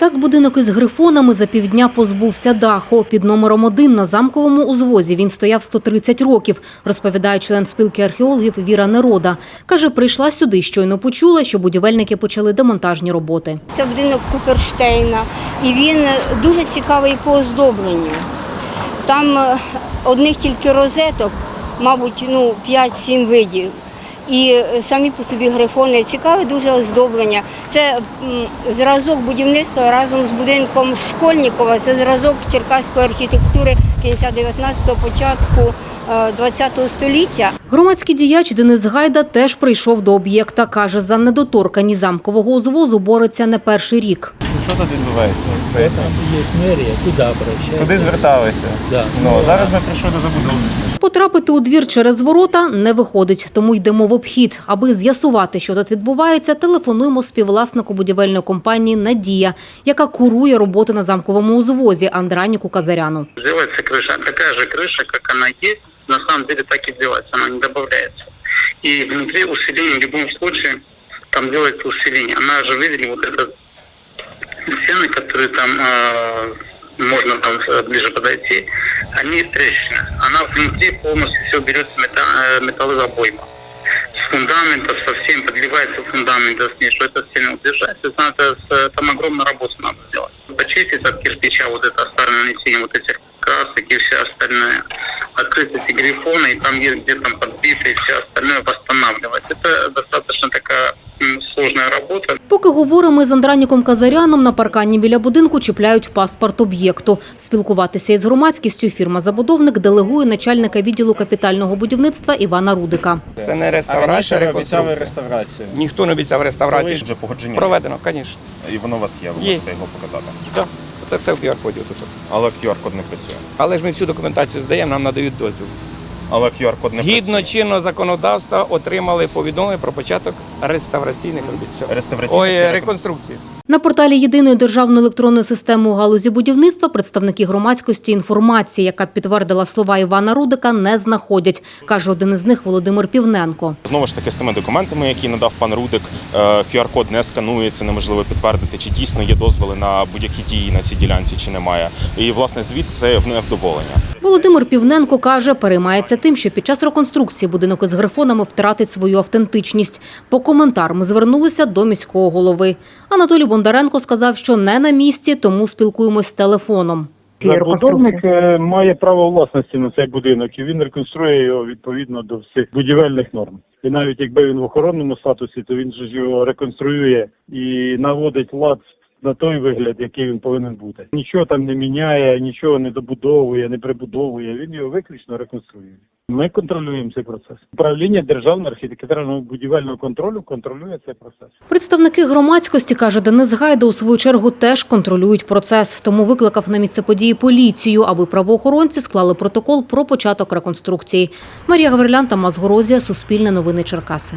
Так будинок із грифонами за півдня позбувся даху. Під номером один на замковому узвозі він стояв 130 років, розповідає член спілки археологів Віра Нерода. Каже, прийшла сюди, щойно почула, що будівельники почали демонтажні роботи. Це будинок Куперштейна, і він дуже цікавий по оздобленню. Там е, одних тільки розеток, мабуть, ну, 5-7 видів. І е, самі по собі грифони цікаве дуже оздоблення. Це зразок будівництва разом з будинком Школьнікова. Це зразок черкаської архітектури кінця 19-го, початку 20-го століття. Громадський діяч Денис Гайда теж прийшов до об'єкта. Каже, за недоторкані замкового узвозу бореться не перший рік. Що тут відбувається? Поясню. Є мерія, куди обращатися? Туди зверталися. Да. Ну, зараз ми прийшли до забудови. Потрапити у двір через ворота не виходить, тому йдемо в обхід. Аби з'ясувати, що тут відбувається, телефонуємо співвласнику будівельної компанії Надія, яка курує роботи на замковому узвозі Андраніку Казаряну. Делается крыша, такая же крыша, как она есть, на самом деле так и делается, она не добавляется. И внутри усиление в любом случае, там делается усиление. Она же, видели, вот этот стены, которые там э, можно там э, ближе подойти, они трещины. Она внутри полностью все мета, э, металлозабойма. С фундамента совсем подливается фундамент до снизу, что это сильно удержать. Надо, с- там огромную работу надо сделать. Почистить от кирпича вот это старое нанесение вот этих красок и все остальное. Открыть эти грифоны и там есть где там подбито и все остальное восстанавливать. Это достаточно такая сложная работа. Поки говоримо з Андраніком Казаряном, на паркані біля будинку чіпляють паспорт об'єкту. Спілкуватися із громадськістю фірма-забудовник делегує начальника відділу капітального будівництва Івана Рудика. Це не А реставрація, ви обіцяли реконструкція. реставрацію. Ніхто не обіцяв реставрацію. Вже погодження. Проведено, звісно. І воно у вас є, ви Є. можете його показати. Все. Це все в QR-коді тут. Але QR-код не працює. Але ж ми всю документацію здаємо, нам надають дозвіл. Але QR-код не Згідно працює. чинного законодавства отримали повідомлення про початок реставраційних робіт. Реставраційних Ой, реконструкції. На порталі єдиної державної електронної системи у галузі будівництва представники громадськості інформації, яка підтвердила слова Івана Рудика, не знаходять, каже один із них Володимир Півненко. Знову ж таки, з тими документами, які надав пан Рудик, е, QR-код не сканується, неможливо підтвердити, чи дійсно є дозволи на будь-які дії на цій ділянці, чи немає. І власне звідси це в невдоволення. Володимир Півненко каже, переймається тим, що під час реконструкції будинок із грифонами втратить свою автентичність. По коментар ми звернулися до міського голови. Анатолій Бондаренко сказав, що не на місці, тому спілкуємось телефоном. Забудовник е, має право власності на цей будинок, і він реконструює його відповідно до всіх будівельних норм. І навіть якби він в охоронному статусі, то він ж його реконструює і наводить лад на той вигляд, який він повинен бути. Нічого там не міняє, нічого не добудовує, не прибудовує. Він його виключно реконструює. Ми контролюємо цей процес. Управління державного архітектурного будівельного контролю контролює цей процес. Представники громадськості, каже Денис Гайда, у свою чергу теж контролюють процес, тому викликав на місце події поліцію, аби правоохоронці склали протокол про початок реконструкції. Марія Гаврилян та Мазгорозія, Суспільне новини Черкаси.